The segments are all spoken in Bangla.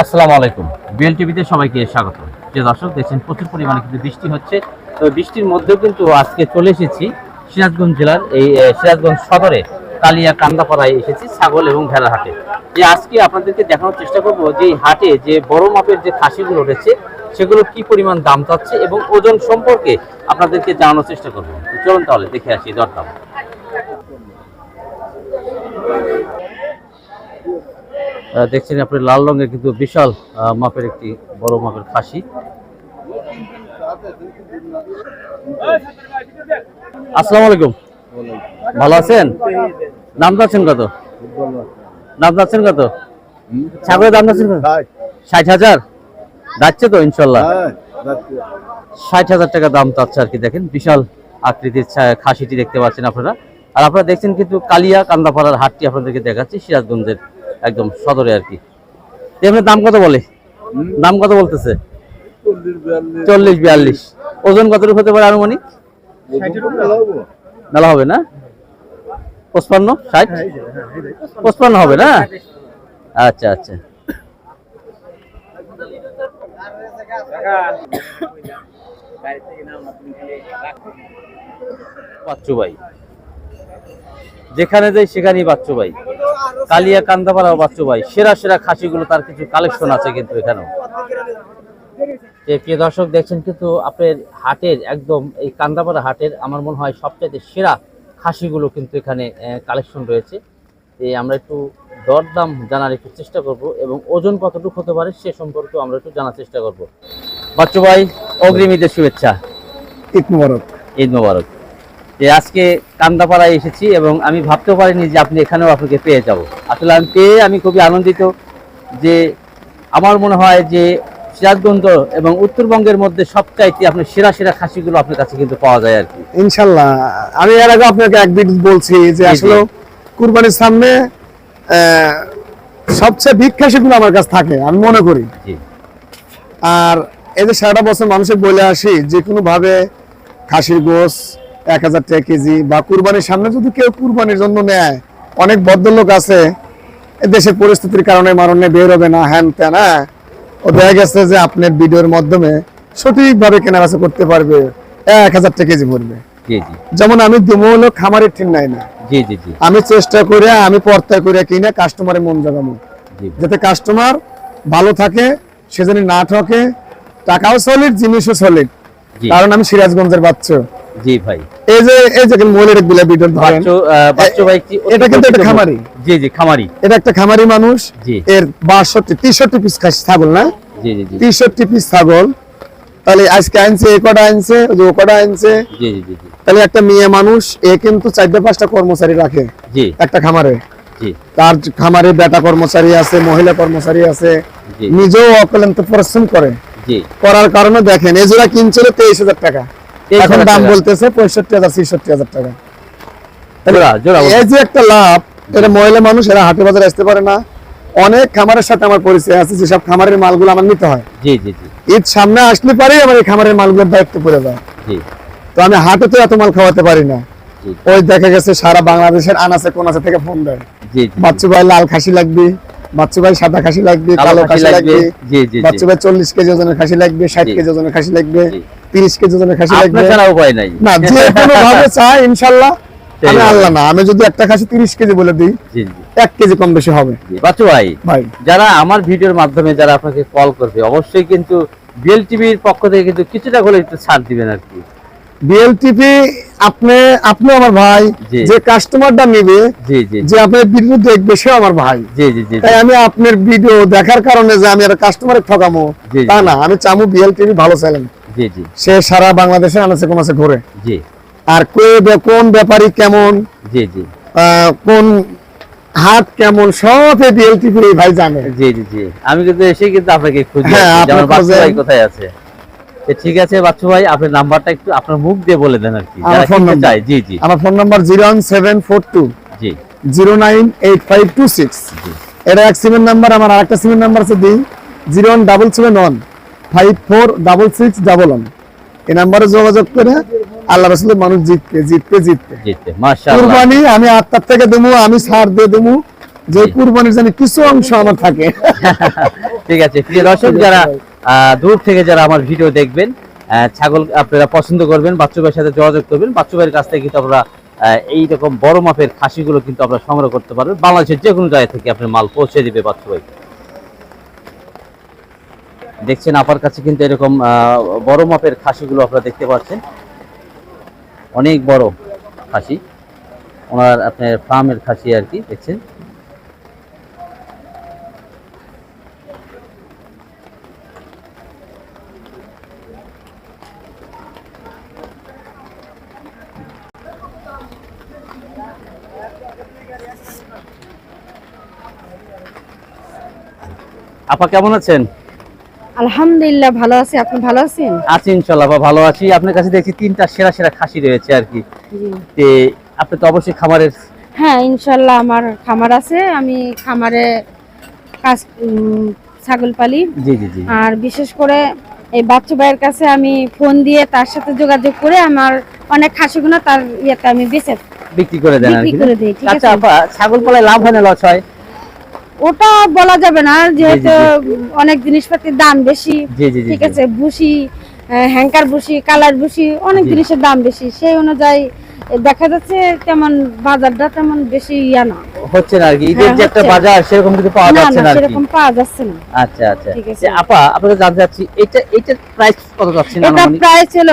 আসসালামু আলাইকুম। বিএল টিভিতে সবাইকে স্বাগত। যে দর্শক, দেখছেন প্রচুর পরিমাণে কিন্তু বৃষ্টি হচ্ছে। তো বৃষ্টির মধ্যেও কিন্তু আজকে চলে এসেছি সিরাজগঞ্জ জেলার এই সিরাজগঞ্জ সদরে কালিয়া কান্দাপাড়ায় এসেছি ছাগল এবং ভেড়ার হাটে। যে আজকে আপনাদেরকে দেখানোর চেষ্টা করব যে হাটে যে বড় মাপের যে খাসিগুলো উঠেছে সেগুলো কি পরিমাণ দাম চাচ্ছে এবং ওজন সম্পর্কে আপনাদেরকে জানানোর চেষ্টা করব। চলুন তাহলে দেখে আসি দরদাম। দেখছেন আপনি লাল রঙের কিন্তু বিশাল মাপের একটি বড় মাপের খাসি। আসসালামু আলাইকুম। ভালো আছেন? দাম যাচ্ছেন কত? দাম যাচ্ছেন কত? ছাগলের দাম যাচ্ছেন ষাট। হাজার? যাচ্ছে তো ইনশাল্লাহ। ষাট হাজার টাকা দাম চাচ্ছে আর কি দেখেন বিশাল আকৃতির খাসিটি দেখতে পাচ্ছেন আপনারা। আর আপনারা দেখছেন কিন্তু কালিয়া কান্দাপাড়ার হাটটি আপনাদেরকে দেখাচ্ছি সিরাজগঞ্জের একদম সদরে আর কি। তো এমনি দাম কত বলে? দাম কত বলতেছে? চল্লিশ বিয়াল্লিশ। ওজন কতটুকু হতে পারে আনুমানিক? মেলা হবে। না? পঁচপান্ন? ষাট? পঁচপান্ন হবে না? আচ্ছা আচ্ছা। বাচ্চু ভাই। যেখানে যাই সেখানেই বাচ্চু ভাই। কালিয়া কান্দাপাড়া বাচ্চু ভাই সেরা সেরা খাসিগুলো তার কিছু কালেকশন আছে কিন্তু এখানেও। যে প্রিয় দর্শক দেখছেন কিন্তু আপনার হাটের একদম এই কান্দাপাড়া হাটের আমার মনে হয় সবচাইতে সেরা খাসিগুলো কিন্তু এখানে কালেকশন রয়েছে। এই আমরা একটু দরদাম জানার একটু চেষ্টা করব এবং ওজন কতটুকু হতে পারে সে সম্পর্কে আমরা একটু জানার চেষ্টা করব। বাচ্চু ভাই অগ্রিম ঈদের শুভেচ্ছা। ঈদ মুবারক। ঈদ মোবারক। যে আজকে কান্দাপাড়ায় এসেছি এবং আমি ভাবতেও পারিনি যে আপনি এখানেও আপনাকে পেয়ে যাব। আমি পেয়ে আমি খুবই আনন্দিত যে আমার মনে হয় যে সিরাজগঞ্জ এবং উত্তরবঙ্গের মধ্যে সবচাইতে আপনার সেরা সেরা খাসিগুলো আপনার কাছে কিন্তু পাওয়া যায় আর কি। ইনশাল্লাহ। আমি এর আগে আপনাকে এক বলছি যে। আসলে কুরবানির সামনে সবচেয়ে বিখ্যাসীগুলো আমার কাছে থাকে আমি মনে করি। আর এই যে সারাটা বছর মানুষের বলে আসি যে কোনো ভাবে খাসির গোস এক হাজার টাকা কেজি বা কুরবানির সামনে যদি কেউ কুরবানির জন্য নেয় অনেক ভদ্রলোক আছে দেশের পরিস্থিতির কারণে মারণে বের হবে না হ্যান ত্যান হ্যাঁ? ও দেখা গেছে যে আপনার ভিডিওর মাধ্যমে সঠিকভাবে কেনাবেচা করতে পারবে এক হাজার টাকা কেজি পড়বে। যেমন আমি দেবো হলো খামারের ঠিক নাই না। আমি চেষ্টা করে আমি পর্তায় করে কিনে কাস্টমারের মন জাগাবো। যাতে কাস্টমার ভালো থাকে সে যেন না ঠকে টাকাও সলিড জিনিসও সলিড কারণ আমি সিরাজগঞ্জের বাচ্চা। জি ভাই। এই যে এই যে মহিলারগুলা ভিডিও ধরেন বাচ্চু ভাই কি এটা কিন্তু একটা খামারি। জি জি খামারি। এটা একটা খামারি মানুষ। জি। এর বাষট্টি তেষট্টি পিস খাসি ছাগল না? জি জি জি। তেষট্টি পিস ছাগল। তাহলে আজকে আনছে এ কটা আনছে যে ও কটা আনছে? জি জি জি। তাহলে একটা মেয়ে মানুষ এ কিন্তু চারটে পাঁচটা কর্মচারী রাখে জি। একটা খামারে। জি। তার খামারে বেটা কর্মচারী আছে মহিলা কর্মচারী আছে জি। নিজেও অক্লান্ত পরিশ্রম করে। করার কারণে দেখেন এই জোড়া কিনছিল তেইশ হাজার টাকা। এখন দাম বলতেছে পঁয়ষট্টি হাজার ছেষট্টি হাজার টাকা। এই যে একটা লাভ এটা মহিলা মানুষ এরা হাটে বাজারে আসতে পারে না। অনেক খামারের সাথে আমার পরিচয় আছে যেসব খামারের মালগুলো আমার নিতে হয়। জি জি জি। ঈদ সামনে আসলে পারেই আমার এই খামারের মালগুলোর দায়িত্ব পড়ে যায়। জি। তো আমি হাটে তো এত মাল খাওয়াতে পারি না। ওই দেখা গেছে সারা বাংলাদেশের আনাচে কোনাচে থেকে ফোন দেয়। জি। বাচ্চু ভাই লাল খাসি লাগবে। বাচ্চু ভাই সাদা খাসি লাগবে কালো খাসি লাগবে। বাচ্চু ভাই চল্লিশ কেজি ওজনের খাসি লাগবে ষাট কেজি ওজনের খাসি লাগবে তিরিশ কেজি ওজনের খাসি লাগবে। না যে কোনো ভাবে চাই ইনশাল্লাহ। আমি আল্লাহ না আমি যদি একটা খাসি তিরিশ কেজি বলে দিই এক কেজি কম বেশি হবে। জি বাচ্চু ভাই ভাই। যারা আমার ভিডিওর মাধ্যমে যারা আপনাকে কল করবে অবশ্যই কিন্তু বিএল টিভির পক্ষ থেকে কিন্তু কিছুটা হলে একটু ছাড় দিবেন আর কি। বিএলটিপি আপনি আপনি আমার ভাই যে কাস্টমারটা নিবে যে আপনার ভিডিও দেখবে সে আমার ভাই। তাই আমি আপনার ভিডিও দেখার কারণে যে আমি কাস্টমারের ঠকামো তা না আমি চামু বিএলটিভি ভালো জি সে সারা বাংলাদেশে আনাচে কোনাচে ঘুরে। আর কে কোন ব্যাপারী কেমন কোন হাত কেমন সব এই বিএলটিভি ভাই জানে। জি জি জি। আমি কিন্তু এসে কিন্তু আপনাকে খুঁজে হ্যাঁ, আমার ভাই কোথায় আছে। ঠিক আছে বাচ্চু ভাই আপনার নাম্বারটা একটু আপনার মুখ দিয়ে বলে দেন আর কি। আমার যারা ফোন কিনতে নাম্বার। চায় জি জি। আমার phone number zero one seven four two জি। Zero nine eight five two six. জি। এটা এক সিমের নাম্বার আমার আরেকটা সিমের নাম্বার আছে দিই zero one double seven one five four double six double one. এই নাম্বারে যোগাযোগ করে আল্লাহ রসুলের মানুষ জিতবে জিতবে জিতবে। জিততে মাশাআল্লাহ। কুরবানি আমি আত্মার থেকে দেবো আমি ছাড় দিয়ে দেবো। যে। কুরবানির জানি কিছু অংশ আমার থাকে। ঠিক আছে প্রিয় দর্শক যারা দূর থেকে যারা আমার ভিডিও দেখবেন ছাগল আপনারা পছন্দ করবেন, বাচ্চু ভাইয়ের সাথে যোগাযোগ করবেন, বাচ্চু ভাইয়ের কাছ থেকে কিন্তু আপনারা এইরকম বড় মাপের খাসিগুলো কিন্তু আপনারা সংগ্রহ করতে পারবেন বাংলাদেশের যে কোনো জায়গা থেকে আপনার মাল পৌঁছে দিবে বাচ্চু ভাই। দেখছেন আপার কাছে কিন্তু এরকম বড় মাপের খাসিগুলো আপনারা দেখতে পাচ্ছেন। অনেক বড় খাসি। ওনার আপনার ফার্মের খাসি আর কি, দেখছেন? আপা কেমন আছেন? আলহামদুলিল্লাহ ভালো আছি। আপনি ভালো আছেন? আছি ইনশাল্লাহ আপা ভালো আছি। আপনার কাছে দেখছি তিনটা সেরা সেরা খাসি রয়েছে আর কি। জি। তে আপনি তো অবশ্যই খামারের হ্যাঁ ইনশাল্লাহ আমার খামার আছে। আমি খামারে কাজ ছাগল পালি। জি জি জি। আর বিশেষ করে এই বাচ্চু ভাইয়ের কাছে আমি ফোন দিয়ে তার সাথে যোগাযোগ করে আমার অনেক খাসিগুলো তার ইয়েতে আমি বেঁচে বিক্রি করে দেন বিক্রি করে দিই, ঠিক আছে। আচ্ছা আপা ছাগল পালায় লাভ হয় না লস হয়? ওটা বলা যাবে না যেহেতু অনেক জিনিসপাতির দাম বেশি। ঠিক আছে বুসি হ্যাঙ্কার বুসি কালার বুসি অনেক জিনিসের দাম বেশি। সেই অনুযায়ী দেখা যাচ্ছে তেমন বাজারটা তেমন বেশি ইয়া না। হচ্ছে না আর কি। ঈদের হ্যাঁ, যে একটা বাজার সেরকম কিছু পাওয়া যাচ্ছে না না সেরকম পাওয়া যাচ্ছে না। আচ্ছা আচ্ছা। ঠিক আছে। আপা আপনাকে জানতে চাচ্ছি এটা এটার প্রাইস কত চাচ্ছেন এটা আনুমানিক? প্রায় ছিল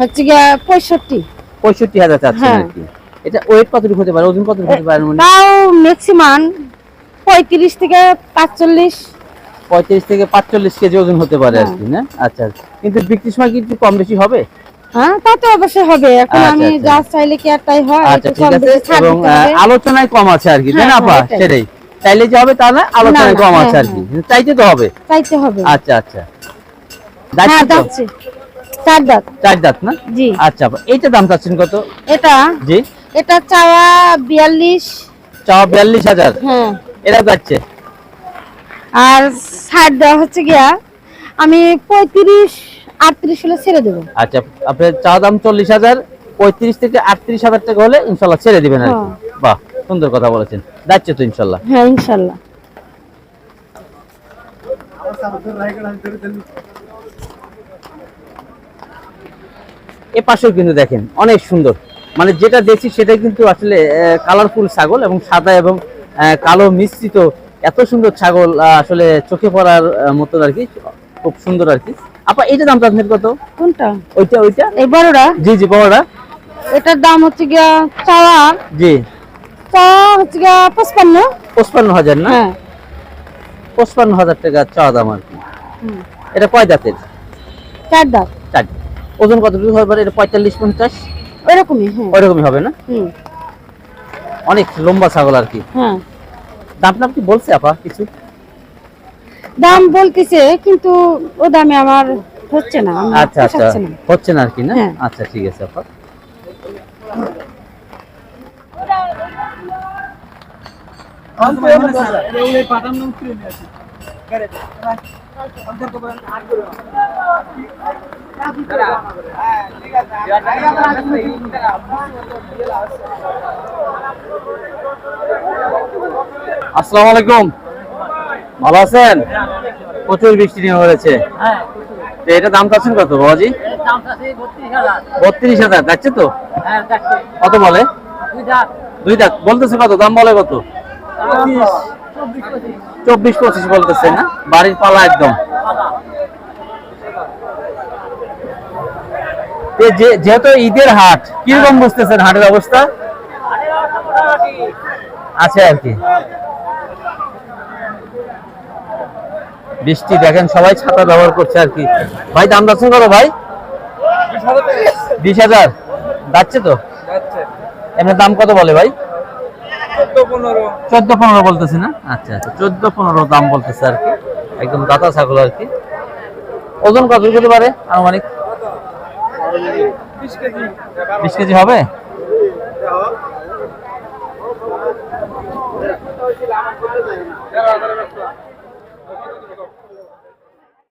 হচ্ছে গিয়া পঁয়ষট্টি। পঁয়ষট্টি হাজার চাচ্ছেন হ্যাঁ। এটা ওয়েট কতটুকু হতে পারে? ওজন কতটুকু হতে পারে তাও ম্যাক্সিমাম পঁয়ত্রিশ থেকে পাঁচচল্লিশ। পঁয়ত্রিশ থেকে পাঁচচল্লিশ কেজি ওজন হতে পারে আর হ্যাঁ। কি না? আচ্ছা আচ্ছা। কিন্তু বিক্রির সময় কি একটু কম বেশি হবে? হ্যাঁ তা তো অবশ্যই হবে। এখন আমি। যা চাইলে কি আর তাই হয়? আচ্ছা ঠিক আছে। এবং হবে। আলোচনায় কম আছে আর কি তাই না আপা? সেটাই। চাইলে যে হবে তা আলোচনায় কম আছে আর কি। চাইতে তো হবে। চাইতে হবে। আচ্ছা আচ্ছা। হ্যাঁ যাচ্ছে চার দাঁত। চার দাঁত না? জি। আচ্ছা এইটা দাম চাচ্ছেন কত? এটা? জি। এটা চাওয়া বিয়াল্লিশ। চাওয়া বিয়াল্লিশ হাজার। হ্যাঁ। এটা যাচ্ছে। আর ছাড় দেওয়া হচ্ছে গিয়া আমি পঁয়ত্রিশ আটত্রিশ হলে ছেড়ে দেবো। আচ্ছা আপনার চা দাম চল্লিশ হাজার পঁয়ত্রিশ থেকে আটত্রিশ হাজার টাকা হলে ইনশাল্লাহ ছেড়ে দিবেন আর হ্যাঁ। বাহ সুন্দর কথা বলেছেন। যাচ্ছে তো ইনশাল্লাহ। হ্যাঁ ইনশাল্লাহ। এ পাশেও কিন্তু দেখেন অনেক সুন্দর। মানে যেটা দেখছি সেটাই কিন্তু আসলে কালারফুল ছাগল এবং সাদা এবং কালো মিশ্রিত এত সুন্দর ছাগল আসলে চোখে পড়ার মতো আর কি খুব সুন্দর আর কি। আপা এইটা দাম আপনার কত? কোনটা? ওইটা ওইটা? এই বড়টা? জি জি বড়টা। এটার দাম হচ্ছে গিয়া চাওয়া। জি। চাওয়া হচ্ছে গিয়া পঁচপান্ন। পঁচপান্ন হাজার না? হ্যাঁ। পঁচপান্ন হাজার টাকা চাওয়া দাম আর কি। এটা কয় দাঁতের চার দাঁত। চার। ওজন কত কতটুকু হবে এটা পঁয়তাল্লিশ পঞ্চাশ? ওইরকমই হ্যাঁ। ওইরকমই হবে না? হুম। অনেক লম্বা ছাগল আর কি। হ্যাঁ। দাম টাম কি বলছে আপা কিছু? দাম বলতেছে কিন্তু ও দামে আমার হচ্ছে না আচ্ছা আচ্ছা। হচ্ছে না আর কি না? হ্যাঁ। আচ্ছা ঠিক আছে আপা। আসসালামু আলাইকুম। ভালো আছেন? প্রচুর বৃষ্টি নিয়ে হয়েছে এটা দাম চাচ্ছেন কত বাবাজি? বত্রিশ হাজার যাচ্ছে তো? কত বলে? দুই দাঁত। বলতেছে কত দাম বলে কত? চব্বিশ পঁচিশ বলতেছে না? বাড়ির পালা একদম এ যে- যেহেতু ঈদের হাট কীরকম বুঝতেছেন হাটের অবস্থা? আছে আর কি। বৃষ্টি দেখেন সবাই ছাতা ব্যবহার করছে আর কি। ভাই দাম যাচ্ছে কত ভাই? বিশ হাজার। যাচ্ছে তো? এমনি দাম কত বলে ভাই? চোদ্দ পনেরো বলতেছে না? আচ্ছা আচ্ছা চোদ্দ পনেরো দাম বলতেছে আর কি। একদম দাতা ছাগল আর কি। ওজন কত হতে পারে আনুমানিক? বিশ কেজি হবে?